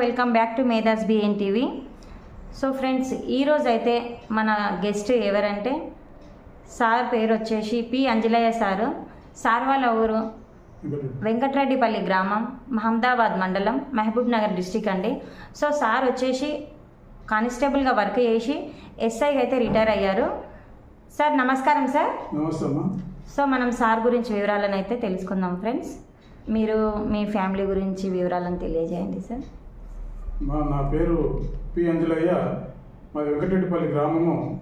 Welcome back to Medhas BN TV. So friends ఈరోజు అయితే మన గెస్ట్ ఎవరంటే సార్ పేరు వచ్చేసి పి. అంజలయ్య సారు. సార్ వాళ్ళ ఊరు వెంకటరెడ్డిపల్లి గ్రామం మహమ్మదాబాద్ మండలం మహబూబ్ నగర్ డిస్టిక్ అండి. సో సార్ వచ్చేసి కానిస్టేబుల్గా వర్క్ చేసి ఎస్ఐగా అయితే రిటైర్ అయ్యారు. సార్ నమస్కారం సార్. సో మనం సార్ గురించి వివరాలను అయితే తెలుసుకుందాం ఫ్రెండ్స్. మీరు మీ ఫ్యామిలీ గురించి వివరాలను తెలియజేయండి సార్. మా నా పేరు పి. అంజలయ్య. మా వెంకటరెడ్డిపల్లి గ్రామము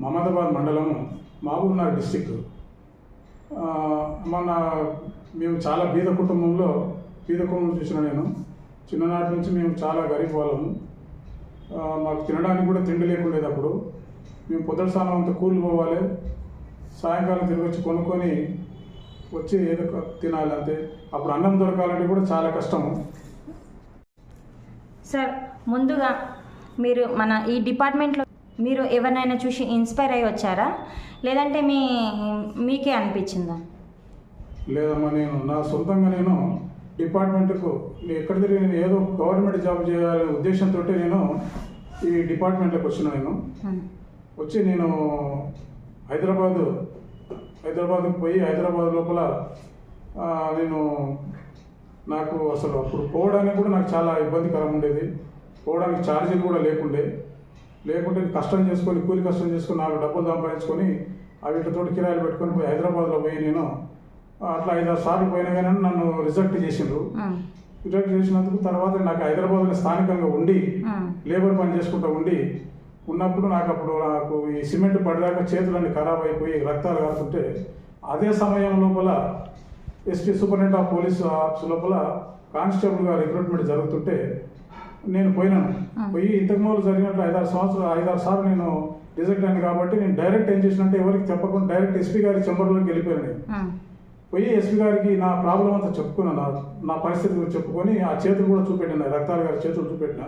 మమదాబాద్ మండలము మహబూబ్నగర్ డిస్టిక్ మన మేము చాలా బీద కుటుంబంలో బీద కుటుంబం చూసిన నేను. చిన్ననాటి నుంచి మేము చాలా గరీబ్ వాళ్ళము. మాకు తినడానికి కూడా తిండి లేకుండేది అప్పుడు. మేము పొద్దుట స్నానం అంతా కూలి పోవాలి. సాయంకాలం తిరిగి వచ్చి కొనుక్కొని వచ్చి ఏదో తినాలి అంతే అప్పుడు అన్నం దొరకాలంటే కూడా చాలా కష్టము. సార్ ముందుగా మీరు మన ఈ డిపార్ట్మెంట్లో మీరు ఎవరినైనా చూసి ఇన్స్పైర్ అయ్యి వచ్చారా? లేదంటే మీ మీకే అనిపించిందా? లేదమ్మా నేను నా సొంతంగా నేను డిపార్ట్మెంట్కు ఎక్కడ తిరిగి నేను ఏదో గవర్నమెంట్ జాబ్ చేయాలనే ఉద్దేశంతో నేను ఈ డిపార్ట్మెంట్లోకి వచ్చిన నేను. వచ్చి నేను హైదరాబాదు హైదరాబాద్కి పోయి హైదరాబాద్ లోపల నేను నాకు అసలు అప్పుడు పోవడానికి కూడా నాకు చాలా ఇబ్బందికరం ఉండేది పోవడానికి ఛార్జీలు కూడా లేకుండే లేకుంటే కష్టం చేసుకొని కూలి కష్టం చేసుకొని నాలుగు డబ్బులు సంపాదించుకొని వీటితో కిరాయిలు పెట్టుకొని పోయి హైదరాబాద్లో పోయి నేను అట్లా ఐదారు సార్లు పోయినా కానీ నన్ను రిజెక్ట్ చేసిండ్రు. రిజెక్ట్ చేసినందుకు తర్వాత నాకు హైదరాబాద్లో స్థానికంగా ఉండి. లేబర్ పని చేసుకుంటూ ఉండి ఉన్నప్పుడు నాకు అప్పుడు నాకు ఈ సిమెంట్ పడదాక చేతులన్నీ ఖరాబ్ అయిపోయి రక్తాలు కారుతుంటే అదే సమయం లోపల SP superintendent of police office లోపల కానిస్టేబుల్గా రిక్రూట్మెంట్ జరుగుతుంటే నేను పోయినాను. పోయి ఇంతకు ముందు జరిగినట్లు ఐదారు సంవత్సరాలు ఐదారు సార్లు నేను రిజెక్ట్ అయింది కాబట్టి నేను డైరెక్ట్ ఏం చేసినంటే ఎవరికి చెప్పకుండా డైరెక్ట్ ఎస్పీ గారి చెంబర్లోకి వెళ్ళిపోయాను. పోయి ఎస్పీ గారికి నా ప్రాబ్లం అంతా చెప్పుకున్నాను. నా పరిస్థితి గురించి చెప్పుకొని ఆ చేతులు కూడా చూపెట్టిన రక్తాలు గారి చేతులు చూపెట్టిన.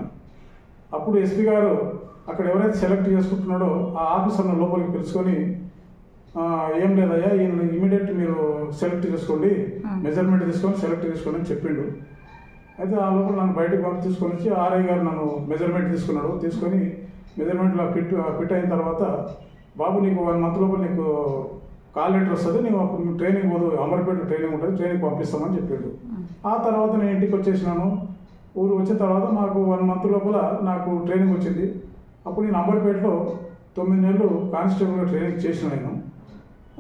అప్పుడు ఎస్పీ గారు అక్కడ ఎవరైతే సెలెక్ట్ చేసుకుంటున్నాడో ఆ ఆఫీసర్ను లోపలికి పిలుచుకొని "ఆ, ఏం లేదయ్యా ఈయన ఇమీడియట్ మీరు సెలెక్ట్ చేసుకోండి. మెజర్మెంట్ తీసుకొని సెలెక్ట్ చేసుకోండి అని చెప్పిండు. అయితే ఆ లోపల నన్ను బయటకు పంపి తీసుకొని వచ్చి ఆర్ఐ గారు నన్ను మెజర్మెంట్ తీసుకున్నాడు. తీసుకొని మెజర్మెంట్లో ఫిట్ ఫిట్ అయిన తర్వాత బాబు నీకు వన్ మంత్ లోపల నీకు కాల్ లెటర్ వస్తుంది నీవు అప్పుడు ట్రైనింగ్ పోదు అమర్పేట ట్రైనింగ్ ఉంటుంది ట్రైనింగ్ పంపిస్తామని చెప్పిండు. ఆ. తర్వాత నేను ఇంటికి వచ్చేసినాను. ఊరు వచ్చిన తర్వాత మాకు వన్ మంత్ లోపల నాకు ట్రైనింగ్ వచ్చింది. అప్పుడు నేను అంబర్పేటలో తొమ్మిది నెలలు కానిస్టేబుల్గా ట్రైనింగ్ చేసిన నేను.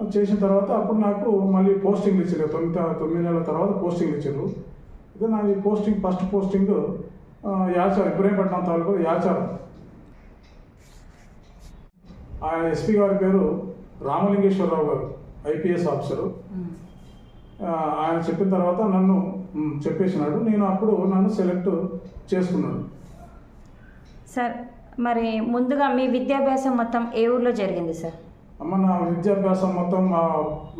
చేసిన తర్వాత అప్పుడు నాకు మళ్ళీ పోస్టింగ్లు ఇచ్చారు. తొమ్మిది తొమ్మిది నెలల తర్వాత పోస్టింగ్లు ఇచ్చారు. అయితే నాది పోస్టింగ్ ఫస్ట్ పోస్టింగ్ ఆ, యాచారం. ఇబ్రహీంపట్నం తాలూకు యాచారం. ఆయన ఎస్పీ గారి పేరు రామలింగేశ్వరరావు గారు ఐపీఎస్ ఆఫీసరు. ఆ, ఆయన చెప్పిన తర్వాత నన్ను చెప్పేసినాడు. నేను అప్పుడు నన్ను సెలెక్ట్ చేసుకున్నాడు సార్ మరి ముందుగా మీ విద్యాభ్యాసం మొత్తం ఏ ఊర్లో జరిగింది సార్? అమ్మ నా విద్యాభ్యాసం మొత్తం మా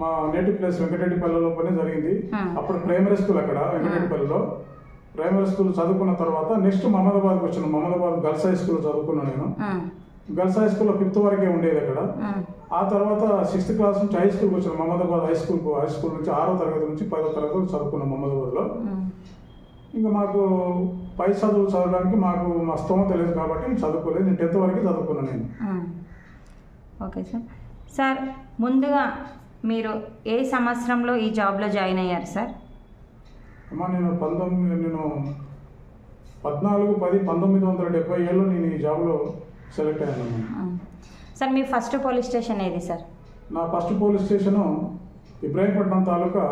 మా నేటివ్ ప్లేస్ వెంకటరెడ్డిపల్లిలో పని జరిగింది. అప్పుడు ప్రైమరీ స్కూల్ అక్కడ వెంకటరెడ్డిపల్లిలో ప్రైమరీ స్కూల్ చదువుకున్న తర్వాత నెక్స్ట్ మహమ్మదాబాద్కి వచ్చిన మహమ్మదాబాద్ గర్ల్స్ హై స్కూల్ చదువుకున్నాను నేను. గర్ల్స్ హై స్కూల్లో ఫిఫ్త్ వరకే ఉండేది అక్కడ. ఆ తర్వాత సిక్స్త్ క్లాస్ నుంచి హై స్కూల్కి వచ్చిన Mahammadabad high school high school నుంచి ఆరో తరగతి నుంచి పదో తరగతి వరకు చదువుకున్నాం మహమ్మదాబాద్లో హ్మ్. ఇంకా మాకు పై చదువు చదవడానికి మాకు మా స్తోమత లేదు కాబట్టి నేను చదువుకోలేదు నేను టెన్త్ వరకు చదువుకున్నాను నేను. ఓకే సార్ సార్ ముందుగా మీరు ఏ సంవత్సరంలో ఈ జాబ్లో జాయిన్ అయ్యారు సార్? అమ్మా నేను పంతొమ్మిది నేను పద్నాలుగు పది పంతొమ్మిది వందల డెబ్బై ఏళ్ళు నేను ఈ జాబ్లో సెలెక్ట్ అయ్యాను. సార్ మీ ఫస్ట్ పోలీస్ స్టేషన్ ఏది సార్? నా ఫస్ట్ పోలీస్ స్టేషను ఇబ్రాహీంపట్నం తాలూకా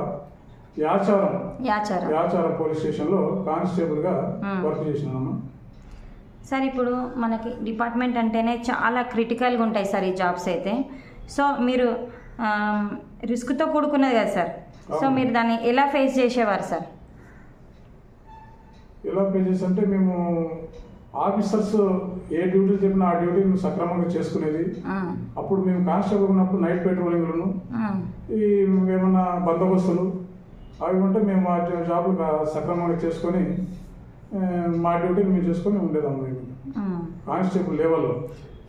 యాచారం యాచారం. యాచారం పోలీస్ స్టేషన్లో కానిస్టేబుల్గా. వర్క్ చేసినానమ్మా సార్ ఇప్పుడు మనకి డిపార్ట్మెంట్ అంటేనే చాలా క్రిటికల్గా ఉంటాయి సార్ ఈ జాబ్స్ అయితే. సో మీరు రిస్క్తో కూడుకున్నది కదా సార్. సో. మీరు దాన్ని ఎలా ఫేస్ చేసేవారు సార్? ఎలా పేజెస్ అంటే మేము ఆఫీసర్స్ ఏ డ్యూటీలు చెప్పినా ఆ డ్యూటీని సక్రమంగా చేసుకునేది. అప్పుడు మేము కానిస్టేబుల్ ఉన్నప్పుడు నైట్ పెట్రోలింగ్లను. ఈ ఏమన్నా బందోబస్తులు. అవి ఉంటే మేము మా జాబ్లు సక్రమంగా చేసుకొని మా డ్యూటీని మేము చేసుకొని ఉండేదాము మేము. కానిస్టేబుల్ లెవెల్లో.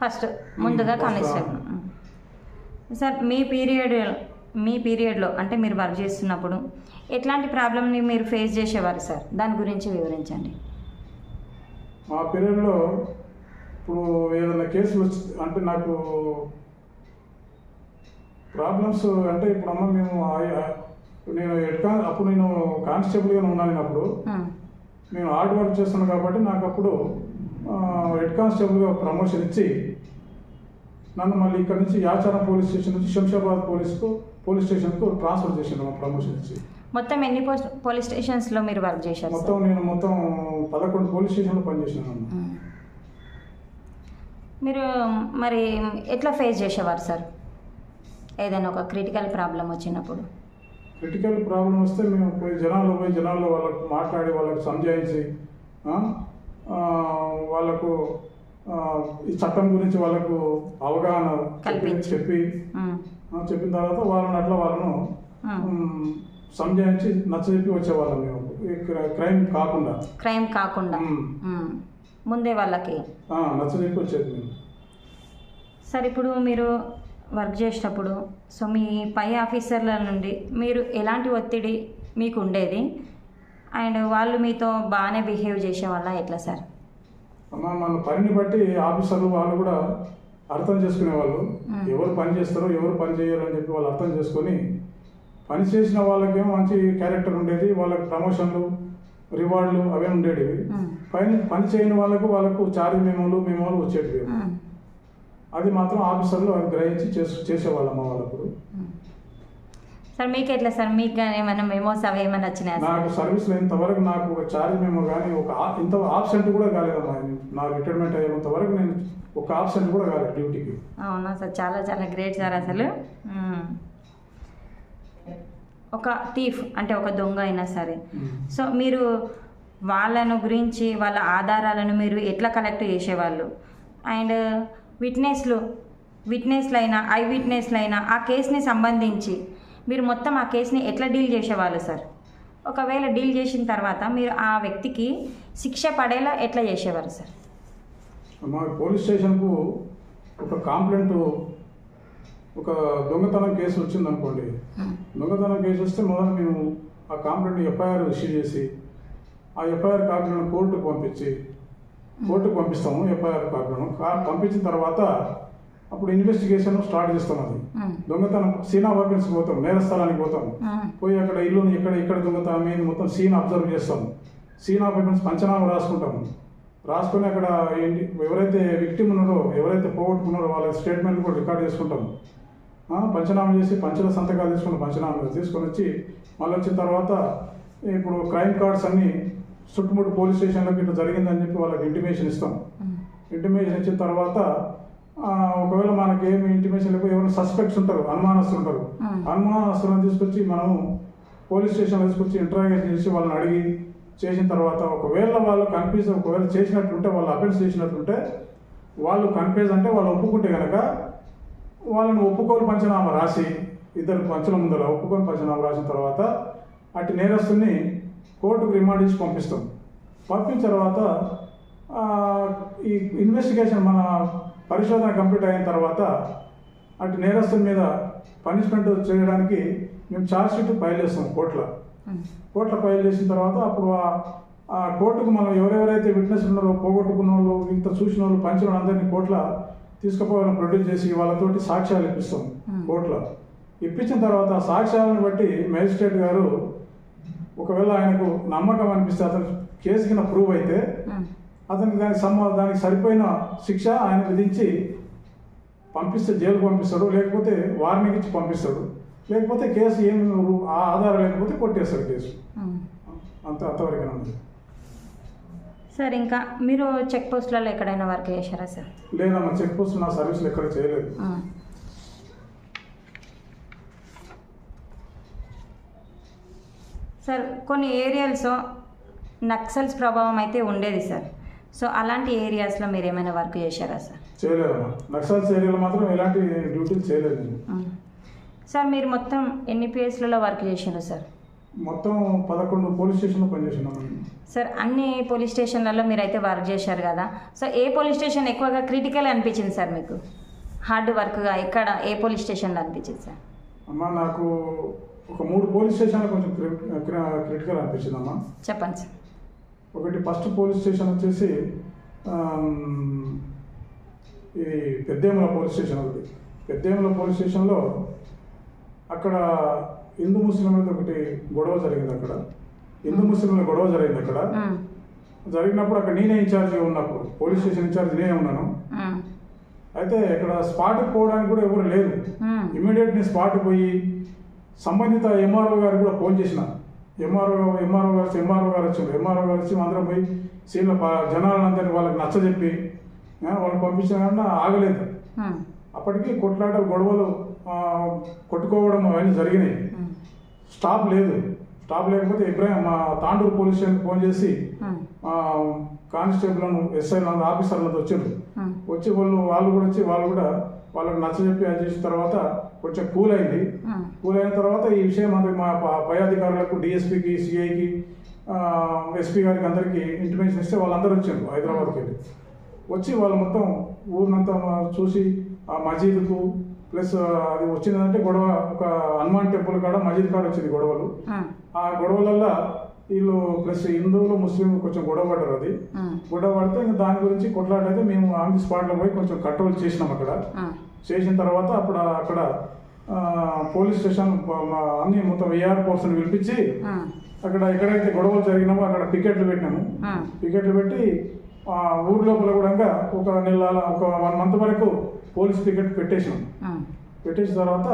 ఫస్ట్ ముందుగా కానిస్టేబుల్. సార్ మీ పీరియడ్ మీ పీరియడ్లో అంటే మీరు వర్క్ చేస్తున్నప్పుడు ఎట్లాంటి ప్రాబ్లమ్ని మీరు ఫేస్ చేసేవారు సార్? దాని గురించి వివరించండి. మా పీరియడ్లో ఇప్పుడు ఏదైనా కేసులు అంటే నాకు ప్రాబ్లమ్స్ అంటే ఇప్పుడు అమ్మ మేము నేను హెడ్ కాన్ అప్పుడు నేను కానిస్టేబుల్గా ఉన్నాను నేను అప్పుడు నేను హార్డ్ వర్క్ చేస్తున్నాను కాబట్టి నాకు అప్పుడు హెడ్ కానిస్టేబుల్గా ప్రమోషన్ ఇచ్చి నన్ను మళ్ళీ ఇక్కడ నుంచి యాచారం పోలీస్ స్టేషన్ నుంచి శంషాబాద్ పోలీస్కు పోలీస్ స్టేషన్కు ట్రాన్స్ఫర్ మా ప్రమోషన్ ఇచ్చి మొత్తం ఎన్ని పోలీస్ స్టేషన్స్లో మీరు వర్క్ చేశారు మొత్తం నేను మొత్తం పదకొండు పోలీస్ స్టేషన్లో పనిచేసినాను ఉమ్. మీరు మరి ఎట్లా ఫేస్ చేసేవారు సార్? ఏదైనా ఒక క్రిటికల్ ప్రాబ్లం వచ్చినప్పుడు. క్రిటికల్ ప్రాబ్లం వస్తే మేము పోయి జనాల్లో పోయి జనాల్లో వాళ్ళకు మాట్లాడి వాళ్ళకు సంజాయించి వాళ్ళకు ఈ చట్టం గురించి వాళ్ళకు అవగాహన చెప్పి- చెప్పిన తర్వాత వాళ్ళని అట్లా వాళ్ళను సంజాయించి నచ్చజెప్పి వచ్చేవాళ్ళం మేము. క్రైమ్ కాకుండా. క్రైమ్ కాకుండా. ముందే వాళ్ళకి. నచ్చజెప్పి వచ్చేది మేము. సార్ ఇప్పుడు మీరు వర్క్ చేసేటప్పుడు సో మీ పై ఆఫీసర్ల నుండి మీరు ఎలాంటి ఒత్తిడి మీకు ఉండేది? అండ్ వాళ్ళు మీతో బాగానే బిహేవ్ చేసేవాళ్ళ ఎట్లా సార్? మన పనిని బట్టి ఆఫీసర్లు వాళ్ళు కూడా అర్థం చేసుకునేవాళ్ళు మ్మ్. ఎవరు పని చేస్తారో ఎవరు పని చేయరు అని చెప్పి వాళ్ళు అర్థం చేసుకొని పని చేసిన వాళ్ళకేమో మంచి క్యారెక్టర్ ఉండేది వాళ్ళకి ప్రమోషన్లు రివార్డులు అవే ఉండేవి మ్మ్. పని పని చేయని వాళ్ళకు వాళ్ళకు చార్జ్ మెమోలు మెమోలు వచ్చేటివి అది మాత్రం ఆఫీసర్లు అది గ్రహించి చేసు చేసేవాళ్ళమ్మ వాళ్ళప్పుడు. సార్ మీకు ఎట్లా సార్? మీకు కానీ ఏమైనా మెమోస్ అవి ఏమైనా వచ్చినాయా సార్? నాకు సర్వీస్లో ఇంతవరకు నాకు ఒక ఛార్జ్ మెమో కానీ ఒక ఇంత ఆబ్సెంట్ కూడా కాలేదమ్మా. నా రిటైర్మెంట్ అయ్యేంత వరకు నేను ఒక ఆబ్సెంట్ కూడా కాలేదు డ్యూటీకి అవునా సార్? చాలా చాలా గ్రేట్ సార్ అసలు. ఒక థీఫ్ అంటే ఒక దొంగ అయినా సరే. సో మీరు వాళ్ళను గురించి వాళ్ళ ఆధారాలను మీరు ఎట్లా కలెక్ట్ చేసేవాళ్ళు? అండ్ విట్నెస్లు విట్నెస్లు అయినా ఐ విట్నెస్లు అయినా ఆ కేసుని సంబంధించి మీరు మొత్తం ఆ కేసుని ఎట్లా డీల్ చేసేవాళ్ళు సార్? ఒకవేళ డీల్ చేసిన తర్వాత మీరు ఆ వ్యక్తికి శిక్ష పడేలా ఎట్లా చేసేవారు సార్? మా పోలీస్ స్టేషన్కు ఒక కాంప్లైంట్ ఒక దొంగతనం కేసు వచ్చింది అనుకోండి దొంగతనం కేసు వస్తే మొదలు మేము ఆ కాంప్లైంట్ ఎఫ్ఐఆర్ ఇష్యూ చేసి ఆ ఎఫ్ఐఆర్ కాపీలను కోర్టుకు పంపించి కోర్టుకు పంపిస్తాము ఎఫ్ఐఆర్ కాపీలను. కా- పంపించిన తర్వాత అప్పుడు ఇన్వెస్టిగేషన్ స్టార్ట్ చేస్తాం అది. దొంగతనం సీనా వెపన్స్కి పోతాం నేరస్థలానికి పోతాం. పోయి అక్కడ ఇల్లుని ఎక్కడ ఎక్కడ దొంగతనం ఏంది మొత్తం సీన్ అబ్జర్వ్ చేస్తాం. సీన్ ఆఫ్ వెపన్స్ పంచనామా రాసుకుంటాము. రాసుకొని అక్కడ ఏంటి ఎవరైతే విక్టిమ్ ఉన్నారో ఎవరైతే పోగొట్టుకున్నారో వాళ్ళ స్టేట్మెంట్ కూడా రికార్డ్ చేసుకుంటాం పంచనామా చేసి పంచల సంతకాలు తీసుకుని పంచనామా తీసుకొని వచ్చి మళ్ళీ వచ్చిన తర్వాత ఇప్పుడు క్రైమ్ కార్డ్స్ అన్ని చుట్టుముట్టు పోలీస్ స్టేషన్లకు ఇట్లా జరిగిందని చెప్పి వాళ్ళకి ఇంటిమేషన్ ఇస్తాం. ఇంటిమేషన్ ఇచ్చిన తర్వాత ఒకవేళ మనకి ఏమి ఇంటిమేషన్ లేకపోతే ఎవరైనా సస్పెక్ట్స్ ఉంటారు అనుమానస్తులు ఉంటారు. అనుమానస్తులను తీసుకొచ్చి మనము పోలీస్ స్టేషన్లో తీసుకొచ్చి ఇంటరాగేషన్ చేసి వాళ్ళని అడిగి చేసిన తర్వాత ఒకవేళ వాళ్ళు కన్ఫ్యూజ్ ఒకవేళ చేసినట్లుంటే వాళ్ళు అఫెన్స్ చేసినట్లుంటే వాళ్ళు కన్ఫ్యూజ్ అంటే వాళ్ళు ఒప్పుకుంటే కనుక వాళ్ళని ఒప్పుకోని పంచనామా రాసి ఇద్దరు పంచుల ముందర ఒప్పుకొని పంచనామా రాసిన తర్వాత అటు నేరస్తుని కోర్టుకు రిమాండ్ ఇచ్చి పంపిస్తాం పంపించిన తర్వాత ఈ ఇన్వెస్టిగేషన్ మన పరిశోధన కంప్లీట్ అయిన తర్వాత అటు నేరస్తుని మీద పనిష్మెంట్ చేయడానికి మేము ఛార్జ్ షీట్ ఫైల్ చేస్తాం కోర్టులో. కోర్టులో ఫైల్ చేసిన తర్వాత అప్పుడు ఆ- కోర్టుకు మనం ఎవరెవరైతే విట్నెస్ ఉన్నారో పోగొట్టుకున్న వాళ్ళు ఇంత చూసిన వాళ్ళు పంచిన వాళ్ళు అందరినీ కోర్టులో తీసుకుపోవాలని ప్రొడ్యూస్ చేసి వాళ్ళతోటి సాక్ష్యాలు ఇప్పిస్తాం. కోర్టులో ఇప్పించిన తర్వాత ఆ సాక్ష్యాలను బట్టి మేజిస్ట్రేట్ గారు ఒకవేళ ఆయనకు నమ్మకం అనిపిస్తే అతను కేసు కింద ప్రూవ్ అయితే. అతనికి దానికి సంబ దానికి సరిపోయిన శిక్ష ఆయన విధించి పంపిస్తే జైలుకు పంపిస్తాడు లేకపోతే వార్నింగ్ ఇచ్చి పంపిస్తాడు. లేకపోతే కేసు ఏం ఆ ఆధారం లేకపోతే కొట్టేస్తాడు కేసు. అంత అంతవరకు ఉంది సార్ ఇంకా మీరు చెక్ పోస్టులలో ఎక్కడైనా వర్క్ చేశారా సార్? లేదమ్మా చెక్ పోస్ట్ నా సర్వీస్లో ఎక్కడ చేయలేదు. సార్ కొన్ని ఏరియాల్లో నక్సల్స్ ప్రభావం అయితే ఉండేది సార్. సో అలాంటి ఏరియాస్లో మీరు ఏమైనా వర్క్ చేశారా సార్? చేయలేదమ్మా. నక్సల్స్ ఏరియాలో మాత్రం ఎలాంటి డ్యూటీలు చేయలేదు. సార్ మీరు మొత్తం ఎన్ని పిఎస్లలో వర్క్ చేశారు సార్? మొత్తం పదకొండు పోలీస్ స్టేషన్లో పనిచేసినాము సార్ అన్ని పోలీస్ స్టేషన్లలో మీరు అయితే వర్క్ చేశారు కదా? సో ఏ పోలీస్ స్టేషన్ ఎక్కువగా క్రిటికల్ అనిపించింది సార్ మీకు? హార్డ్ వర్క్గా ఎక్కడ ఏ పోలీస్ స్టేషన్లో అనిపించింది సార్? అమ్మా నాకు ఒక మూడు పోలీస్ స్టేషన్లు కొంచెం క్రిటికల్ అనిపించింది అమ్మా చెప్పండి సార్. ఒకటి ఫస్ట్ పోలీస్ స్టేషన్ వచ్చేసి ఇది పెద్దేముల పోలీస్ స్టేషన్ ఒకటి. పెద్దేముల పోలీస్ స్టేషన్లో అక్కడ హిందూ ముస్లింలతో ఒకటి గొడవ జరిగింది అక్కడ. హిందూ ముస్లింల గొడవ జరిగింది అక్కడ. జరిగినప్పుడు అక్కడ నేనే ఇన్ఛార్జిగా ఉన్నప్పుడు పోలీస్ స్టేషన్ ఇన్ఛార్జ్ నేనే ఉన్నాను. అయితే ఇక్కడ స్పాట్కి పోవడానికి కూడా ఎవరు లేరు. ఇమీడియట్ని స్పాట్ పోయి సంబంధిత ఎంఆర్ఓ గారు కూడా ఫోన్ చేసిన ఎంఆర్ఓ ఎంఆర్ఓ గారు ఎంఆర్ఓ గారు వచ్చారు ఎంఆర్ఓ గారు వచ్చి అందరం పోయి సీన్లో జనాలందరినీ వాళ్ళకి నచ్చజెప్పి పంపించిన కానీ ఆగలేదు. అప్పటికి కొట్లాటలు గొడవలు కొట్టుకోవడం అవన్నీ జరిగినాయి. స్టాప్ లేదు. స్టాప్ లేకపోతే ఇబ్రాహిం మా తాండూరు పోలీస్ స్టేషన్కి ఫోన్ చేసి కానిస్టేబుల్ను ఎస్ఐలను ఆఫీసర్లతో వచ్చారు. వచ్చి వాళ్ళు వాళ్ళు కూడా వచ్చి వాళ్ళు కూడా వాళ్ళకి నచ్చజెప్పి అది చేసిన తర్వాత కొంచెం కూల్ అయింది. కూల్ అయిన తర్వాత ఈ విషయం అందరికి మా ప- అధికారులకు డిఎస్పీకి సిఐకి ఎస్పీ గారికి అందరికీ ఇంటిమేషన్ ఇస్తే వాళ్ళందరూ వచ్చారు హైదరాబాద్కి వెళ్ళి. వచ్చి వాళ్ళు మొత్తం ఊరినంతా చూసి ఆ మసీదుకు ప్లస్ అది వచ్చిందంటే గొడవ ఒక హనుమాన్ టెంపుల్ కాడ మసీద్ కాడ వచ్చింది గొడవలు. ఆ. గొడవలల్లో వీళ్ళు ప్లస్ హిందువులు ముస్లింలు కొంచెం గొడవ పడ్డారు అది. గొడవ పడితే ఇంకా దాని గురించి కొట్లాడైతే మేము ఆన్ ది స్పాట్లో పోయి కొంచెం కంట్రోల్ చేసినాం అక్కడ. చేసిన తర్వాత అప్పుడు అక్కడ పోలీస్ స్టేషన్ అన్ని మొత్తం ఏఆర్ ఫోర్స్ని పిలిపించి అక్కడ ఎక్కడైతే గొడవలు జరిగినామో అక్కడ పికెట్లు పెట్టినాము. ఉమ్, పికెట్లు పెట్టి ఆ, ఊరి లోపల కూడా ఒక నెల ఒక వన్ మంత్ వరకు పోలీస్ పికెట్ పెట్టేసాం పెట్టేసిన తర్వాత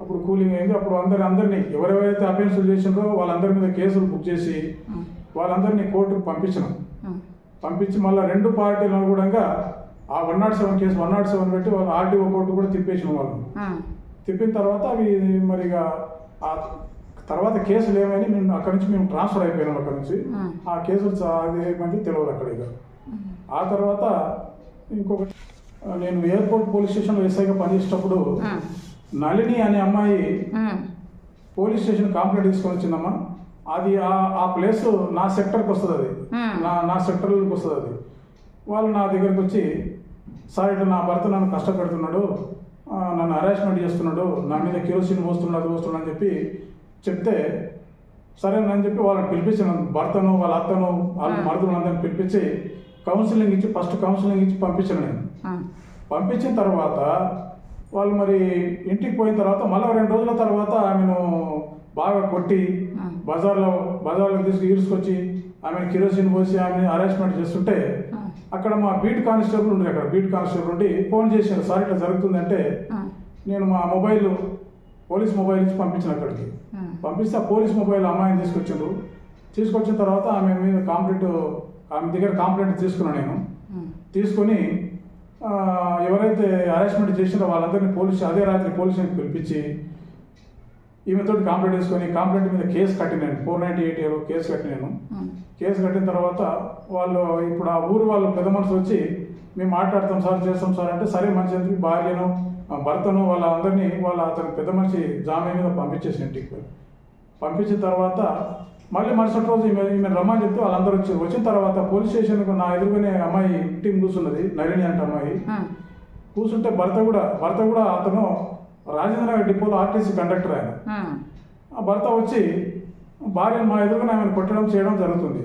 అప్పుడు కూలింగ్ అయింది. అప్పుడు అందరి అందరినీ ఎవరెవరైతే అఫెన్సులు చేసిండ్రో వాళ్ళందరి మీద కేసులు బుక్ చేసి వాళ్ళందరినీ కోర్టుకు పంపించినాం. పంపించి మళ్ళీ రెండు పార్టీలను కూడా ఆ one not seven case one not seven పెట్టి వాళ్ళు ఆర్టీఓ కోర్టు కూడా తిప్పేసిన వాళ్ళు. తిప్పిన తర్వాత అవి మరి ఆ తర్వాత కేసులు ఏమైనా మేము అక్కడి నుంచి మేము ట్రాన్స్ఫర్ అయిపోయినాం అక్కడి నుంచి. ఆ. కేసులు అది ఏమంటే తెలియదు అక్కడ ఇక. ఆ తర్వాత ఇంకొకటి నేను ఎయిర్పోర్ట్ పోలీస్ స్టేషన్లో ఎస్ఐగా పనిచేసేటప్పుడు నళిని అనే అమ్మాయి పోలీస్ స్టేషన్ కంప్లైంట్ తీసుకొని వచ్చిందమ్మా. అది ఆ ఆ ప్లేస్ నా సెక్టర్కి వస్తుంది అది. నా నా సెక్టర్లోకి వస్తుంది అది వాళ్ళు నా దగ్గరికి వచ్చి సార్ ఇట్లా నా భర్త నన్ను కష్టపెడుతున్నాడు. నన్ను హరాస్మెంట్ చేస్తున్నాడు. నా మీద కిరోసిన్ పోస్తున్నాడు అది పోస్తున్నాడు అని చెప్పి చెప్తే సరే అని చెప్పి వాళ్ళని పిలిపించిన భర్తను వాళ్ళ అత్తను వాళ్ళ. మరుదులను అందరిని పిలిపించి కౌన్సిలింగ్ ఇచ్చి ఫస్ట్ కౌన్సిలింగ్ ఇచ్చి పంపించాను నేను. పంపించిన తర్వాత వాళ్ళు మరి ఇంటికి పోయిన తర్వాత మళ్ళీ రెండు రోజుల తర్వాత ఆమెను బాగా కొట్టి. బజార్లో బజార్లో తీసుకు ఈడ్చుకొచ్చి ఆమెను కిరోసిన్ పోసి ఆమె అరేంజ్మెంట్ చేస్తుంటే అక్కడ మా బీట్ కానిస్టేబుల్ ఉండే అక్కడ బీట్ కానిస్టేబుల్ ఉండి ఫోన్ చేశారు సార్ ఇట్లా జరుగుతుందంటే నేను మా మొబైల్ పోలీస్ మొబైల్ నుంచి పంపించిన అక్కడికి. పంపిస్తే ఆ పోలీస్ మొబైల్ అమ్మాయిని తీసుకొచ్చిండ్రు. తీసుకొచ్చిన తర్వాత ఆమె మీద కాంప్లైంట్ ఆమె దగ్గర కాంప్లైంట్ తీసుకున్నాను నేను. తీసుకొని ఎవరైతే అరెస్ట్మెంట్ చేసినారో వాళ్ళందరినీ పోలీసు అదే రాత్రి పోలీసుని పిలిపించి ఈమెతో కంప్లైంట్ తీసుకొని కంప్లైంట్ మీద కేసు కట్టినాను. ఫోర్ నైంటీ ఎయిట్ కేసు కట్టినాను. కేసు కట్టిన తర్వాత వాళ్ళు ఇప్పుడు ఆ ఊరు వాళ్ళు పెద్ద మనుషులు వచ్చి మేము మాట్లాడతాం సార్ చేస్తాం సార్ అంటే సరే మంచి చెప్పి భార్యను భర్తను వాళ్ళ అందరినీ వాళ్ళ అతని పెద్ద మనిషి జామీన్ మీద పంపించేసి ఇంటికి. పంపించిన తర్వాత మళ్ళీ మరుసటి రోజు ఈమె ఈమె రమ్మని చెప్తే వాళ్ళందరూ వచ్చి వచ్చిన తర్వాత పోలీస్ స్టేషన్కు నా ఎదురుగానే అమ్మాయి టీం కూర్చున్నది నళిని అంటే అమ్మాయి. కూర్చుంటే భర్త కూడా భర్త కూడా అతను రాజేంద్ర నగర్ డిపోలో ఆర్టీసీ కండక్టర్ ఆయన. ఆ. భర్త వచ్చి భార్య మా ఎదురుగానే ఆమెను కొట్టడం చేయడం జరుగుతుంది.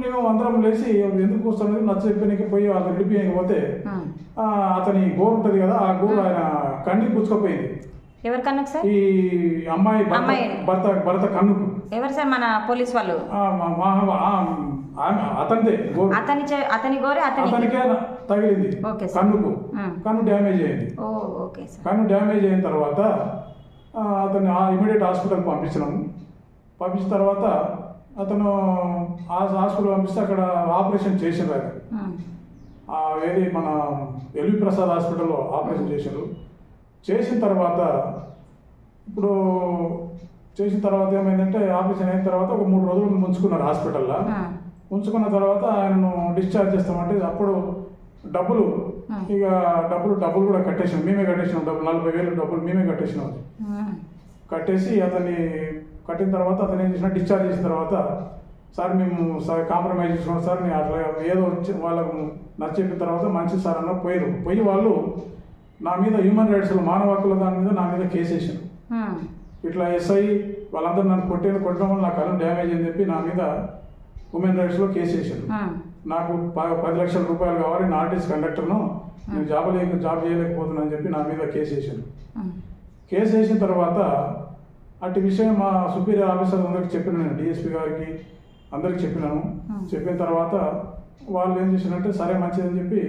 నేను అందరం లేచి ఎందుకు వస్తున్నది నచ్చ చెప్పడానికి పోయి అతను విడిపోయకపోతే అతని గోరు ఉంటుంది కదా ఆ గోరు ఆయన కన్నీకి గుచ్చుకపోయింది ఎవరికన్నా సార్? ఈ అమ్మాయి భర్త అమ్మాయి. భర్త భర్త కన్నుకు. ఎవరు సార్ మన పోలీస్ వాళ్ళు? ఆ, మా- మా- ఆ, ఆమె అతనిదే గోరు. అతని చే- అతని గోరి అతని అతనికే తగిలింది. Okay sir. కన్నుకు. ఉమ్. కన్ను డ్యామేజ్ అయింది. ఓ ఓకే సార్. కన్ను డ్యామేజ్ అయిన తర్వాత ఆ, అతన్ని ఇమీడియట్ హాస్పిటల్కి పంపించినాము. పంపించిన తర్వాత అతను ఆ హాస్పిటల్ పంపిస్తే అక్కడ ఆపరేషన్ చేసిండ్రు ఆయన. ఉమ్, ఆ, ఏది మన ఎల్వి ప్రసాద్ హాస్పిటల్లో ఆపరేషన్ చేశారు చేసిన తర్వాత ఇప్పుడు చేసిన తర్వాత ఏమైందంటే ఆపరేషన్ అయిన తర్వాత ఒక మూడు రోజులు ఉంచుకున్నారు హాస్పిటల్లో. ఉంచుకున్న తర్వాత ఆయనను డిశ్చార్జ్ చేస్తామంటే అప్పుడు డబ్బులు. ఇక డబ్బులు డబ్బులు కూడా కట్టేసినాం. మేమే కట్టేసినాం డబ్బులు. నలభై వేలు డబ్బులు మేమే కట్టేసినాం. కట్టేసి అతన్ని కట్టిన తర్వాత అతను ఏం చేసిన డిశ్చార్జ్ చేసిన తర్వాత సార్ మేము సార్ కాంప్రమైజ్ చేసుకున్నాం సార్. నేను అట్లా ఏదో వచ్చి వాళ్ళకు నచ్చెప్పిన తర్వాత మంచి సార్ అన్న పోయారు పోయి వాళ్ళు నా మీద హ్యూమన్ రైట్స్ మానవ హక్కుల దాని మీద నా మీద కేసు వేసారు ఇట్లా ఎస్ఐ వాళ్ళందరూ నన్ను కొట్టేది కొట్టడం వల్ల నా కలం డ్యామేజ్ అని చెప్పి నా మీద ఉమెన్ రైట్స్లో కేసు వేసారు నాకు పది లక్షల రూపాయలు కావాలి నా ఆర్టీసీ కండక్టర్ను. నేను జాబ్ లేక జాబ్ చేయలేకపోతున్నా అని చెప్పి నా మీద కేసు వేసాను కేసు వేసిన తర్వాత అటు విషయం మా సుపీరియర్ ఆఫీసర్ అందరికి చెప్పిన నేను డిఎస్పీ గారికి అందరికి చెప్పినాను. చెప్పిన తర్వాత వాళ్ళు ఏం చేశారంటే సరే మంచిదని చెప్పి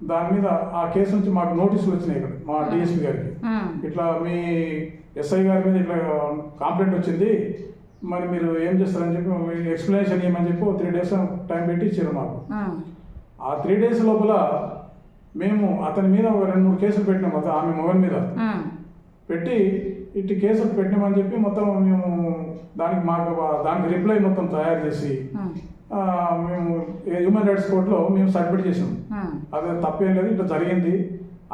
దాని మీద ఆ కేసు నుంచి మాకు నోటీసులు వచ్చినాయి ఇక్కడ మా డిఎస్పీ గారికి. ఇట్లా మీ ఎస్ఐ గారి మీద ఇట్లా కంప్లైంట్ వచ్చింది మరి మీరు ఏం చేస్తారని చెప్పి మీరు ఎక్స్ప్లెనేషన్ ఇవ్వమని చెప్పి త్రీ డేస్ టైం పెట్టి ఇచ్చారు మాకు. ఆ త్రీ డేస్ లోపల మేము అతని మీద ఒక రెండు మూడు కేసులు పెట్టినాం అతను ఆమె మొగన్ మీద. పెట్టి ఇట్టి కేసులు పెట్టినామని చెప్పి మొత్తం మేము దానికి మాకు దానికి రిప్లై మొత్తం తయారు చేసి మేము హ్యూమన్ రైట్స్ కోర్టులో మేము సబ్మిట్ చేసాం. అది తప్పేం లేదు ఇట్లా జరిగింది.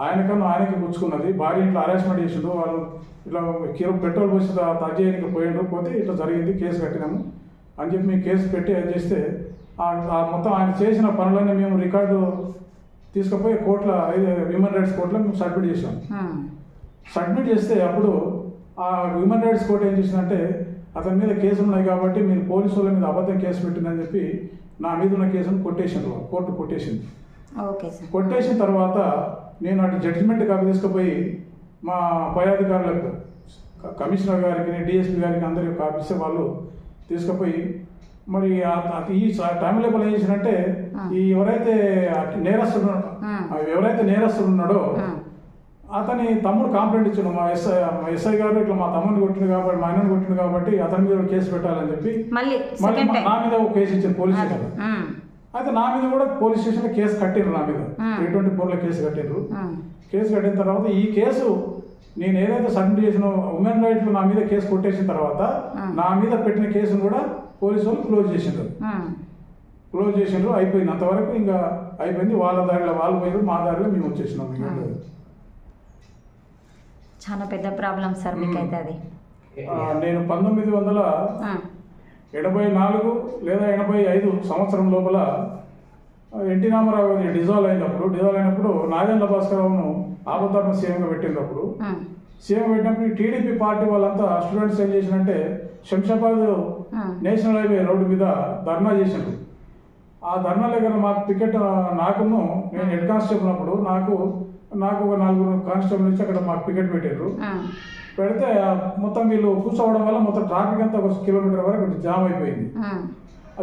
ఆయనకన్నా ఆయనకి పుచ్చుకున్నది భార్య ఇట్లా అరెస్ట్మెంట్ చేసిండు వాళ్ళు ఇట్లా కిలో పెట్రోల్ పోసి తగ్గేయడానికి పోయిండు పోతే ఇట్లా జరిగింది కేసు కట్టినాము. అని చెప్పి మేము కేసు పెట్టి అది చేస్తే మొత్తం ఆయన చేసిన పనులన్నీ మేము రికార్డు తీసుకుపోయి కోర్టులో హ్యూమన్ రైట్స్ కోర్టులో మేము సబ్మిట్ చేసాం. సబ్మిట్ చేస్తే అప్పుడు ఆ హ్యూమన్ రైట్స్ కోర్ట్ ఏం చేసిందంటే అతని మీద కేసులు ఉన్నాయి కాబట్టి మీరు పోలీసు వాళ్ళ మీద అబద్ధం కేసు పెట్టిందని చెప్పి నా మీద ఉన్న కేసును కొట్టేసిండ్రు. కోర్టు కొట్టేసింది. కొట్టేసిన తర్వాత నేను అటు జడ్జిమెంట్ కాపీ తీసుకుపోయి మా పై అధికారులకు కమిషనర్ గారికి డిఎస్పీ గారికి అందరికి కాపీ ఇస్తే వాళ్ళు తీసుకుపోయి మరి ఈ టైం లోపల ఏం చేసినంటే ఈ ఎవరైతే నేరస్తుడు ఎవరైతే నేరస్తుడు ఉన్నాడో అతని తమ్ముడు కంప్లైంట్ ఇచ్చాడు. మా ఎస్ఐ మా ఎస్ఐ గారు ఇట్లా మా తమ్ముడిని కొట్టింది కాబట్టి మా అన్నని కొట్టింది కాబట్టి అతని మీద కేసు పెట్టాలని చెప్పి మళ్ళీ నా మీద ఒక కేసు ఇచ్చారు పోలీస్ స్టేషన్ అయితే నా మీద కూడా పోలీస్ స్టేషన్లో కేసు కట్టిర్రు నా మీద. Hmm. ఎటువంటి ఫోర్లో కేసు కట్టిర్రు ఉమ్, కేసు కట్టిన తర్వాత ఈ కేసు నేను ఏదైతే సబ్మిట్ చేసినో ఉమెన్ రైట్లు నా మీద కేసు కొట్టేసిన తర్వాత. నా మీద పెట్టిన కేసును కూడా పోలీసు వాళ్ళు క్లోజ్ చేసిండ్రు. క్లోజ్ చేసిండ్రు అయిపోయింది. అంతవరకు ఇంకా అయిపోయింది. వాళ్ళ దారిలో వాళ్ళు పోయారు మా దారిలో మేము వచ్చేసినాం. చాలా పెద్ద ప్రాబ్లం సార్ మీకైతే అది. ఆ, నేను పంతొమ్మిది వందల ఎనభై నాలుగు లేదా ఎనభై ఐదు సంవత్సరం లోపల ఎన్టీ రామారావు గారి డిజాల్వ్ అయినప్పుడు డిజాల్వ్ అయినప్పుడు నాగేంద్ర భాస్కరరావును ఆపద్ధర్మ సీఎంగా పెట్టినప్పుడు సీఎం పెట్టినప్పుడు టీడీపీ పార్టీ వాళ్ళంతా స్టూడెంట్స్ ఏం చేసినంటే శంషాబాద్ నేషనల్ హైవే రోడ్డు మీద ధర్నా చేసిండ్రు. ఆ ధర్నా దగ్గర మాకు టికెట్ నాకును నేను హెడ్ కానిస్టేబుల్ అప్పుడు నాకు నాకు ఒక నలుగురు కానిస్టేబుల్ నుంచి అక్కడ మాకు టికెట్ పెట్టారు పెడితే మొత్తం వీళ్ళు కూర్చోవడం వల్ల మొత్తం ట్రాఫిక్ అంతా ఒక కిలోమీటర్ వరకు జామ్ అయిపోయింది. ఆ.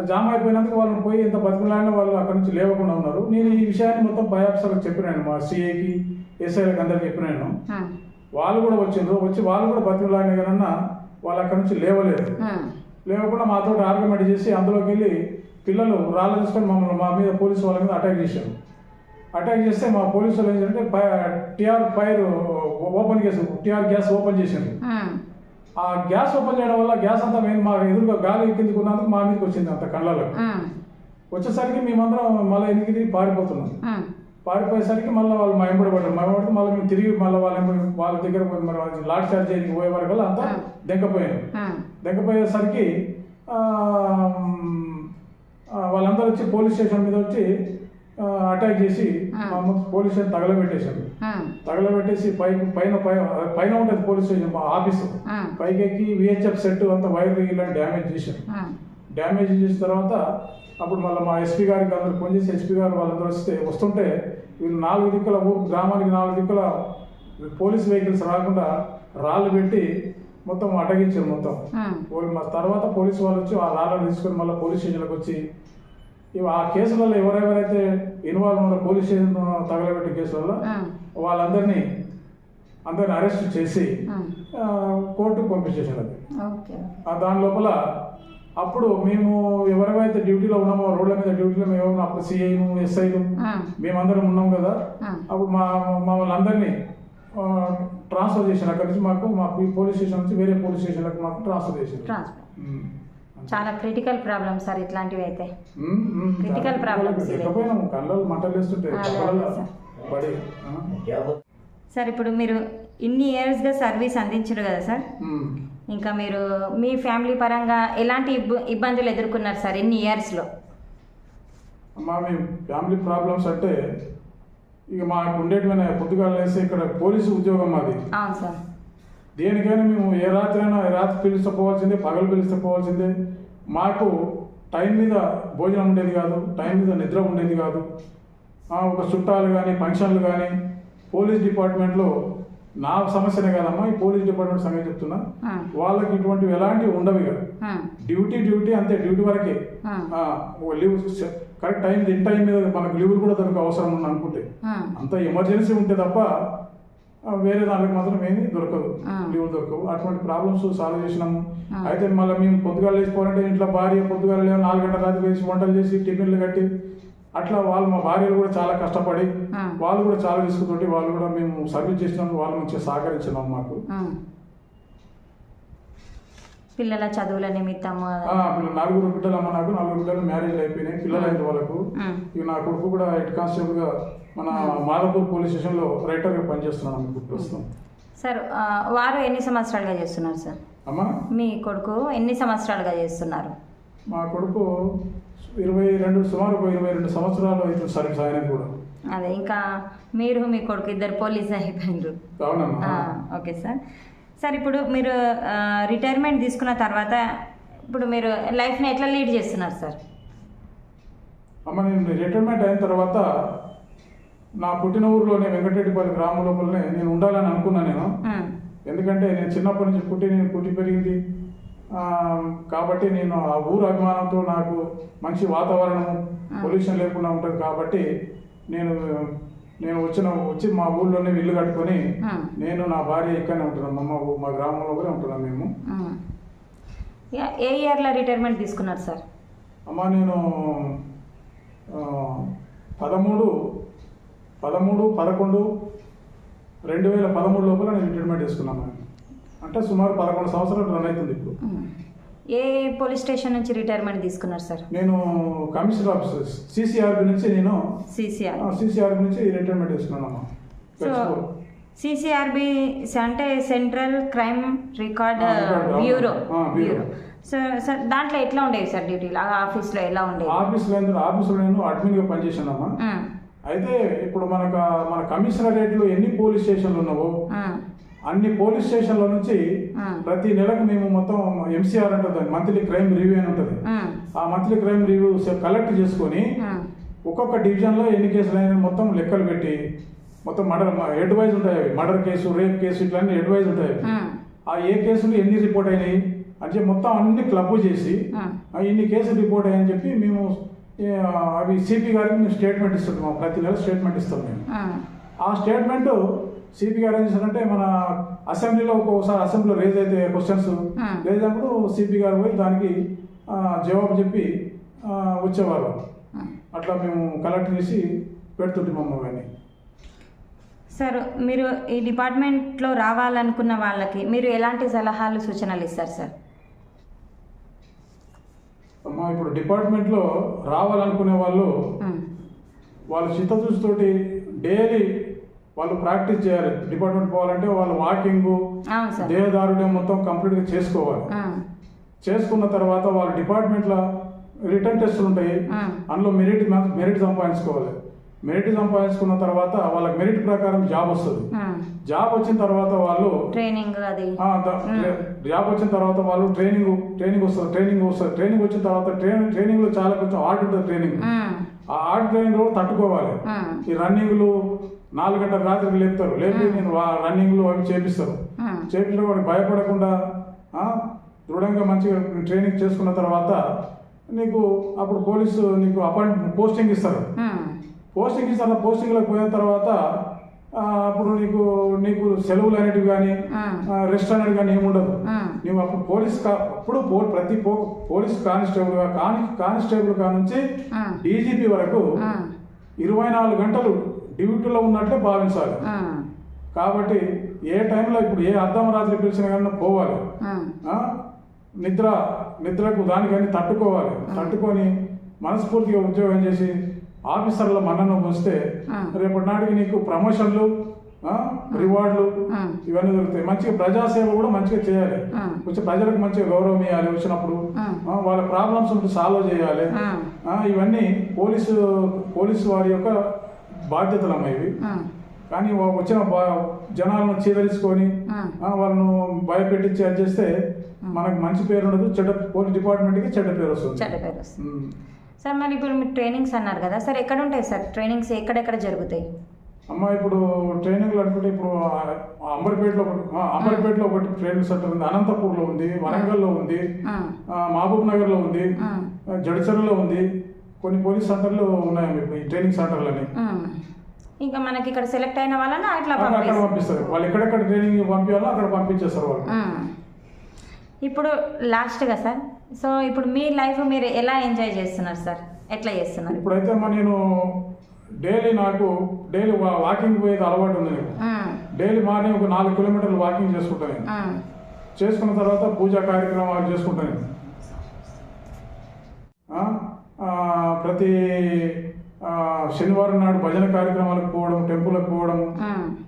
జామ్ అయిపోయినందుకు వాళ్ళని పోయి ఎంత బతిమలాడినా వాళ్ళు అక్కడ నుంచి లేవకుండా ఉన్నారు. నేను ఈ విషయాన్ని మొత్తం ఆఫీసర్లకు చెప్పినాను మా సిఐకి ఎస్ఐలకు అందరికి చెప్పినాను వాళ్ళు కూడా వచ్చిండ్రు. వచ్చి వాళ్ళు కూడా బతిమలాడిన కన్నా వాళ్ళు అక్కడ నుంచి లేవలేదు. ఉమ్, లేవకుండా మాతో ఆర్గ్యుమెంట్ చేసి అందులోకి వెళ్ళి పిల్లలు రాళ్ళు తీసుకొని మమ్మల్ని మా మీద పోలీసు వాళ్ళ మీద అటాక్ చేశారు. అటాక్ చేస్తే మా పోలీసు వాళ్ళు ఏం చేశారంటే టిఆర్ ఫైర్ ఓపెన్ చేసారు టిఆర్ గ్యాస్ ఓపెన్ చేశారు ఉమ్, ఆ గ్యాస్ ఓపెన్ చేయడం వల్ల గ్యాస్ అంతా మేము మా ఎదురుగా గాలి కిందకు ఉన్నందుకు మా మీదకి వచ్చింది అంత కళ్ళలో వచ్చేసరికి మేమందరం మళ్ళీ ఎనికి తిరిగి పారిపోతున్నాం. పారిపోయేసరికి మళ్ళీ వాళ్ళు మా ఎంబడి పడ్డారు. మా ఎంబడి మళ్ళీ మేము తిరిగి మళ్ళీ వాళ్ళ వాళ్ళ దగ్గర మరి లాడ్ చార్జ్ చేయడానికి పోయే వరకు అంతా ఉమ్, దెంకపోయేసరికి వాళ్ళందరూ వచ్చి పోలీస్ స్టేషన్ మీద వచ్చి అటాక్ చేసి. మా పోలీస్ స్టేషన్ తగలబెట్టేశారు. తగలబెట్టేసి పై పైన పై పైన ఉంటుంది పోలీస్ స్టేషన్ మా ఆఫీసు. పైకెక్కి విహెచ్ఎఫ్ సెట్ అంతా వైర్ ఇలా డ్యామేజ్ చేశారు. డ్యామేజ్ చేసిన తర్వాత అప్పుడు మళ్ళీ మా ఎస్పీ గారికి అందరూ ఫోన్ చేసి ఎస్పీ గారు వాళ్ళందరూ వస్తే వస్తుంటే వీళ్ళు నాలుగు దిక్కుల ఊరు గ్రామానికి నాలుగు దిక్కుల పోలీస్ వెహికల్స్ రాకుండా రాళ్ళు పెట్టి మొత్తం అటగించారు మొత్తం. తర్వాత పోలీసు వాళ్ళు వచ్చి ఆ రాళ్ళను తీసుకొని మళ్ళీ పోలీస్ స్టేషన్కి వచ్చి ఇవి ఆ కేసులలో ఎవరెవరైతే ఇన్వాల్వ్ ఉన్నారో పోలీస్ స్టేషన్ తగలబెట్టే కేసులలో వాళ్ళందరినీ అందరిని అరెస్ట్ చేసి కోర్టుకు పంపించేసారు అది. దాని లోపల అప్పుడు మేము ఎవరెవరైతే డ్యూటీలో ఉన్నామో రోడ్ల మీద డ్యూటీలో మేము అప్పుడు సిఐను ఎస్ఐలు మేమందరం ఉన్నాం కదా. అప్పుడు మా మా వాళ్ళందరినీ ఆ, ట్రాన్స్ఫర్ చేశారు. అక్కడి నుంచి మాకు మా ఈ పోలీస్ స్టేషన్ నుంచి వేరే పోలీస్ స్టేషన్లకు మాకు ట్రాన్స్ఫర్ చేశారు. చాలా క్రిటికల్ ప్రాబ్లం సార్ ఇట్లాంటివి అయితే పడి ఆ. సార్ ఇప్పుడు మీరు ఇన్ని ఇయర్స్గా సర్వీస్ అందించారు కదా సార్. ఇంకా మీరు మీ ఫ్యామిలీ పరంగా ఎలాంటి ఇబ్బ ఇబ్బందులు ఎదుర్కొన్నారు సార్ ఇన్ని ఇయర్స్లో అమ్మా మీ ఫ్యామిలీ ప్రాబ్లమ్స్ అంటే ఇక మాకు ఉండేటివైనా పొద్దుగాల వేస్తే ఇక్కడ పోలీసు ఉద్యోగం మాది. అవును సార్ దేనికైనా మేము ఏ రాత్రి అయినా రాత్రి పిలిస్తే పోవాల్సిందే పగలు పిలిస్తే పోవాల్సిందే. మాకు టైం మీద భోజనం ఉండేది కాదు టైం మీద నిద్ర ఉండేది కాదు. ఒక చుట్టాలు కానీ ఫంక్షన్లు కానీ పోలీస్ డిపార్ట్మెంట్లో నా సమస్యనే కాదమ్మా ఈ పోలీస్ డిపార్ట్మెంట్ సంగతి చెప్తున్నా. వాళ్ళకి ఇటువంటివి ఎలాంటివి ఉండవు ఇక. ఉమ్, డ్యూటీ డ్యూటీ అంతే డ్యూటీ వరకే. Leave correct time in time మీద మనకు లీవులు కూడా దొరక అవసరం ఉంది అనుకుంటే అంత ఎమర్జెన్సీ ఉంటే తప్ప వేరే దానికి మాత్రం ఏమీ దొరకదు ఆ. లీవులు దొరకవు అటువంటి ప్రాబ్లమ్స్ సాల్వ్ చేసినాము. అయితే మళ్ళీ మేము పొద్దుగాలు లేచిపోవాలంటే ఇంట్లో భార్య పొద్దుగాలు లేవు నాలుగు గంటల రాత్రి వేసి వంటలు చేసి టిఫిన్లు కట్టి అట్లా వాళ్ళు మా భార్యలు కూడా చాలా కష్టపడి. వాళ్ళు కూడా చాలా తీసుకుంటుంటే వాళ్ళు కూడా మేము సర్వీస్ చేసినాము వాళ్ళు మంచిగా సహకరించినాము మాకు. పిల్లల చదువుల వీళ్ళు నలుగురు బిడ్డలు అమ్మ నాకు నలుగురు బిడ్డలు మ్యారేజ్ అయిపోయినాయి పిల్లలు అయిన వాళ్ళకు. ఇక నా కొడుకు కూడా హెడ్ కానిస్టేబుల్గా మన మాదాపూర్ పోలీస్ స్టేషన్లో రైటర్గా పనిచేస్తున్నాను ఇప్పుడు ప్రస్తుతం. సార్ వారు ఎన్ని సంవత్సరాలుగా చేస్తున్నారు సార్? అమ్మా? మీ కొడుకు ఎన్ని సంవత్సరాలుగా చేస్తున్నారు? మా కొడుకు ఇరవై రెండు సుమారు ఇరవై రెండు సంవత్సరాలు అవుతుంది సర్వీస్ ఆయన కూడా. అదే ఇంకా మీరు మీ కొడుకు ఇద్దరు పోలీస్ అయిపోయినారు ఓకే సార్. సార్ ఇప్పుడు మీరు రిటైర్మెంట్ తీసుకున్న తర్వాత ఇప్పుడు మీరు లైఫ్ని ఎట్లా లీడ్ చేస్తున్నారు సార్? అమ్మ నేను రిటైర్మెంట్ అయిన తర్వాత నా పుట్టిన ఊరిలోనే వెంకటరెడ్డిపల్లి గ్రామం లోపలనే నేను ఉండాలని అనుకున్నాను నేను. ఎందుకంటే నేను చిన్నప్పటి నుంచి పుట్టి నేను పుట్టి పెరిగింది. కాబట్టి నేను ఆ ఊరు అభిమానంతో నాకు మంచి వాతావరణం పొల్యూషన్ లేకుండా ఉంటుంది కాబట్టి నేను నేను వచ్చిన వచ్చి మా ఊళ్ళోనే ఇల్లు కట్టుకొని నేను నా భార్య ఇక్కడనే ఉంటున్నాం. మా మా గ్రామంలో కూడా ఉంటున్నాం మేము. ఏ- ఇయర్లో రిటైర్మెంట్ తీసుకున్నారు సార్? అమ్మ నేను పదమూడు పదమూడు పదకొండు రెండు వేల పదమూడు లోపల నేను రిటైర్మెంట్ చేసుకున్నాను అంటే సుమారు పదకొండు సంవత్సరాలు రన్ అవుతుంది ఇప్పుడు. ఏ పోలీస్ స్టేషన్ నుంచి రిటైర్మెంట్ తీసుకున్నారు సార్? నేను కమిషనర్ ఆఫీసర్ సిసిఆర్బి నుంచి నేను సిసిఆర్ సిసిఆర్బి నుంచి రిటైర్మెంట్ చేసుకున్నాను సో సిసిఆర్బి అంటే central crime record. Bureau. Bureau. So sir దాంట్లో ఎట్లా ఉండేవి సార్ డ్యూటీలు? ఆఫీస్లో ఎలా ఉండేవి? ఆఫీస్లో ఆఫీస్లో నేను అడ్మిన్గా పనిచేసానమ్మా అయితే ఇప్పుడు మనకు మన కమిషనరేట్లో ఎన్ని పోలీస్ స్టేషన్లు ఉన్నావో అన్ని పోలీస్ స్టేషన్ల నుంచి ప్రతి నెలకు మేము మొత్తం ఎంసీఆర్ ఉంటుంది మంత్లీ క్రైమ్ రివ్యూ అని ఉంటుంది. ఆ. మంత్లీ క్రైమ్ రివ్యూ కలెక్ట్ చేసుకొని ఒక్కొక్క డివిజన్లో ఎన్ని కేసులు అయినా మొత్తం లెక్కలు పెట్టి మొత్తం మర్డర్ హెడ్ వైజ్ ఉంటాయి అవి. మర్డర్ కేసు రేప్ కేసు ఇట్లా హెడ్ వైజ్ ఉంటాయి ఆ. ఏ కేసులు ఎన్ని రిపోర్ట్ అయినాయి అంటే మొత్తం అన్ని క్లబ్ చేసి ఇన్ని కేసులు రిపోర్ట్ అయ్యాయని చెప్పి మేము అవి సిపి గారికి మేము స్టేట్మెంట్ ఇస్తుంటాం. ప్రతి నెల స్టేట్మెంట్ ఇస్తాం మేము. ఆ. స్టేట్మెంట్ సిపి గారు ఏం చేశారంటే మన అసెంబ్లీలో ఒక్కొక్కసారి అసెంబ్లీలో రేజ్ అయితే క్వశ్చన్స్ Hmm. రేజ్ అయినప్పుడు సిపి గారు పోయి దానికి జవాబు చెప్పి వచ్చేవారు. ఉమ్. అట్లా మేము కలెక్ట్ చేసి పెడుతుంటాం అవన్నీ సార్ మీరు ఈ డిపార్ట్మెంట్లో రావాలనుకున్న వాళ్ళకి మీరు ఎలాంటి సలహాలు సూచనలు ఇస్తారు సార్? అమ్మా ఇప్పుడు డిపార్ట్మెంట్లో రావాలనుకునే వాళ్ళు ఉమ్, వాళ్ళ చిత్తశుద్ధితోటి డైలీ వాళ్ళు ప్రాక్టీస్ చేయాలి. డిపార్ట్మెంట్ పోవాలంటే వాళ్ళు వాకింగ్ దేహదారుడ్యం మొత్తం కంప్లీట్గా చేసుకోవాలి. చేసుకున్న తర్వాత వాళ్ళ డిపార్ట్మెంట్లో రిటర్న్ టెస్టులు ఉంటాయి. అందులో మెరిట్ మెరిట్ సంపాదించుకోవాలి. మెరిట్ సంపాదించుకున్న తర్వాత వాళ్ళకి మెరిట్ ప్రకారం జాబ్ వస్తుంది. జాబ్ వచ్చిన తర్వాత వాళ్ళు ట్రైనింగ్ అది. జాబ్ వచ్చిన తర్వాత వాళ్ళు ట్రైనింగ్ ట్రైనింగ్ వస్తుంది ట్రైనింగ్ వస్తుంది. ట్రైనింగ్ వచ్చిన తర్వాత ట్రైనింగ్ ట్రైనింగ్లో చాలా కొంచెం హార్డ్ ఉంటుంది ట్రైనింగ్. ఆ. హార్డ్ ట్రైనింగ్ కూడా తట్టుకోవాలి. ఈ రన్నింగ్లు నాలుగు గంటల రాత్రికి లేపుతారు. లేపి నేను రన్నింగ్లు అవి చేపిస్తారు. చేపించడం వాడికి భయపడకుండా దృఢంగా మంచిగా ట్రైనింగ్ చేసుకున్న తర్వాత నీకు అప్పుడు పోలీసు నీకు అపాయింట్ పోస్టింగ్ ఇస్తారు. పోస్టింగ్ ఇస్తారు. పోస్టింగ్లోకి పోయిన తర్వాత అప్పుడు నీకు నీకు సెలవులు అనేటివి కానీ రెస్ట్ అనేది కానీ ఏముండదు ఉమ్, నువ్వు అప్పుడు పోలీస్ అప్పుడు పో ప్రతి పో పోలీస్ కానిస్టేబుల్ కాని కానిస్టేబుల్ కా నుంచి డీజీపీ వరకు ఇరవై నాలుగు గంటలు డ్యూటీలో ఉన్నట్టే భావించాలి. కాబట్టి ఏ టైంలో ఇప్పుడు ఏ అర్ధం రాత్రి పిలిచిన కానీ పోవాలి? నిద్ర నిద్రకు దానికని తట్టుకోవాలి. తట్టుకొని మనస్ఫూర్తిగా ఉద్యోగం చేసి ఆఫీసర్ల మన్నన వస్తే. రేపటి నాటికి నీకు ప్రమోషన్లు? రివార్డులు ఇవన్నీ దొరుకుతాయి. మంచిగా ప్రజాసేవ కూడా మంచిగా చేయాలి. వచ్చి ప్రజలకు మంచిగా గౌరవం ఇవ్వాలి వచ్చినప్పుడు వాళ్ళ ప్రాబ్లమ్స్ ఉంటే సాల్వ్ చేయాలి. ఇవన్నీ పోలీసు పోలీసు వారి యొక్క బాధ్యతలు అమ్మ ఇవి కానీ వచ్చిన జనాలను చీదరించుకొని వాళ్ళను భయపెట్టించి అది చేస్తే మనకు మంచి పేరు ఉండదు చెడ్డ పోలీస్ డిపార్ట్మెంట్కి చెడ్డ పేరు వస్తుంది చెడ్డ పేరు వస్తుంది. సార్ మరి ఇప్పుడు మీరు ట్రైనింగ్స్ అన్నారు కదా సార్ ఎక్కడ ఉంటాయి సార్? ట్రైనింగ్స్ ఎక్కడెక్కడ జరుగుతాయి? అమ్మ ఇప్పుడు ట్రైనింగ్లు అనుకుంటే ఇప్పుడు అంబర్పేటలో ఒకటి అంబర్పేటలో ఒకటి ట్రైనింగ్ సెంటర్ ఉంది అనంతపూర్లో ఉంది వరంగల్లో ఉంది మహబూబ్ నగర్లో ఉంది జడ్చర్లలో ఉంది కొన్ని పోలీస్ సెంటర్లు ఉన్నాయి ఈ ట్రైనింగ్ సెంటర్లని. ఉమ్. ఇంకా మనకి ఇక్కడ సెలెక్ట్ అయిన వాళ్ళని అట్లా అక్కడ పంపిస్తారు. వాళ్ళు ఎక్కడెక్కడ ట్రైనింగ్ పంపించాలో అక్కడ పంపించేస్తారు వాళ్ళు. ఇప్పుడు లాస్ట్గా సార్ సో ఇప్పుడు మీ లైఫ్ మీరు ఎలా ఎంజాయ్ చేస్తున్నారు సార్? ఎట్లా చేస్తున్నారు? ఇప్పుడైతే నేను డైలీ నాకు డైలీ వాకింగ్ పోయేది అలవాటు ఉంది డైలీ మార్నింగ్ ఒక నాలుగు కిలోమీటర్లు వాకింగ్ చేసుకుంటాను నేను. చేసుకున్న తర్వాత పూజా కార్యక్రమాలు చేసుకుంటాను నేను. ప్రతి శనివారం నాడు భజన కార్యక్రమాలకు పోవడం టెంపుల్కి పోవడం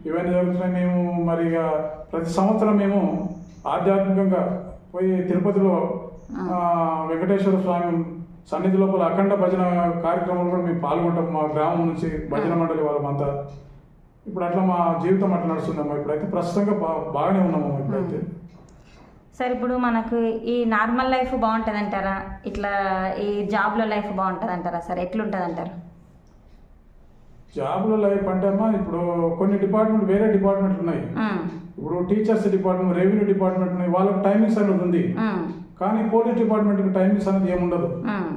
ఇవన్నీ జరుగుతున్నాయి. మేము మరి ఇక ప్రతి సంవత్సరం మేము ఆధ్యాత్మికంగా పోయి తిరుపతిలో వెంకటేశ్వర స్వామి సన్నిధి లోపల అఖండ భజన కార్యక్రమంలో కూడా మేము పాల్గొంటాం. మా గ్రామం నుంచి భజన మండలి వాళ్ళమంతా ఇప్పుడు అట్లా మా జీవితం అట్లా నడుస్తుందమ్మా. ఇప్పుడైతే ప్రస్తుతంగా బా బాగానే ఉన్నాము ఇప్పుడైతే. సార్ ఇప్పుడు మనకు ఈ నార్మల్ లైఫ్ బాగుంటుంది అంటారా ఇట్లా ఈ జాబ్లో లైఫ్ బాగుంటుంది అంటారా సార్? ఎట్లుంటుంది అంటారు జాబ్లో లైఫ్ అంటే అమ్మా ఇప్పుడు కొన్ని డిపార్ట్మెంట్ వేరే డిపార్ట్మెంట్లు ఉన్నాయి. ఇప్పుడు టీచర్స్ డిపార్ట్మెంట్ రెవెన్యూ డిపార్ట్మెంట్ ఉన్నాయి. వాళ్ళకి టైమింగ్స్ అనేది ఉంది. కానీ పోలీస్ డిపార్ట్మెంట్కి టైమింగ్స్ అనేది ఏముండదు.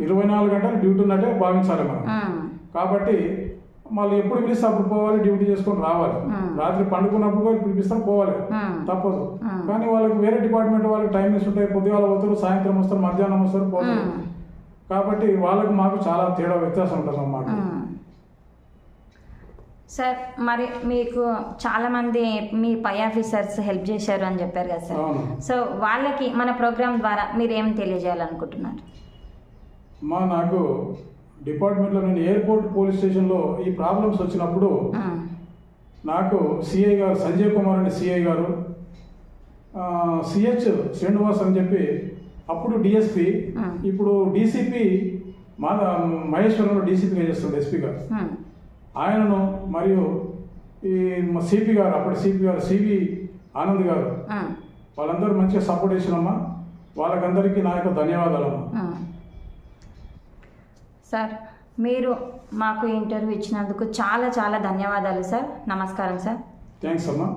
ఇరవై నాలుగు గంటలు డ్యూటీ ఉన్నట్టే భావించాలి మనం. కాబట్టి మళ్ళీ ఎప్పుడు పిలిస్తే అప్పుడు పోవాలి డ్యూటీ చేసుకొని రావాలి. రాత్రి పండుకున్నప్పుడు కూడా పిలిపిస్తాం పోవాలి. తప్పదు. కానీ వాళ్ళకి వేరే డిపార్ట్మెంట్ వాళ్ళకి టైమింగ్స్ ఉంటాయి పొద్దుగాల పోతారు సాయంత్రం వస్తారు మధ్యాహ్నం వస్తారు పోతారు. కాబట్టి వాళ్ళకి మాకు చాలా తేడా వ్యత్యాసం ఉంటుంది అన్నమాట. సార్ మరి మీకు చాలామంది మీ పై ఆఫీసర్స్ హెల్ప్ చేశారు అని చెప్పారు కదా సార్ సో వాళ్ళకి మన ప్రోగ్రామ్ ద్వారా మీరు ఏం తెలియజేయాలనుకుంటున్నారు మా నాకు డిపార్ట్మెంట్లో నేను ఎయిర్పోర్ట్ పోలీస్ స్టేషన్లో ఈ ప్రాబ్లమ్స్ వచ్చినప్పుడు నాకు సిఐ గారు సంజయ్ కుమార్ అని సిఐ గారు సిహెచ్ శ్రీనివాస్ అని చెప్పి అప్పుడు డిఎస్పి. ఇప్పుడు డీసీపీ మా మహేశ్వరంలో డీసీపీగా చేస్తుండే ఎస్పీ గారు. ఆయనను మరియు ఈ సిపి గారు అప్పటి సిపి గారు సివి ఆనంద్ గారు. వాళ్ళందరూ మంచిగా సపోర్ట్ చేసినమ్మా. వాళ్ళకందరికీ నా యొక్క ధన్యవాదాలమ్మా. సార్ మీరు మాకు ఇంటర్వ్యూ ఇచ్చినందుకు చాలా చాలా ధన్యవాదాలు సార్. నమస్కారం సార్. థ్యాంక్స్ అమ్మా.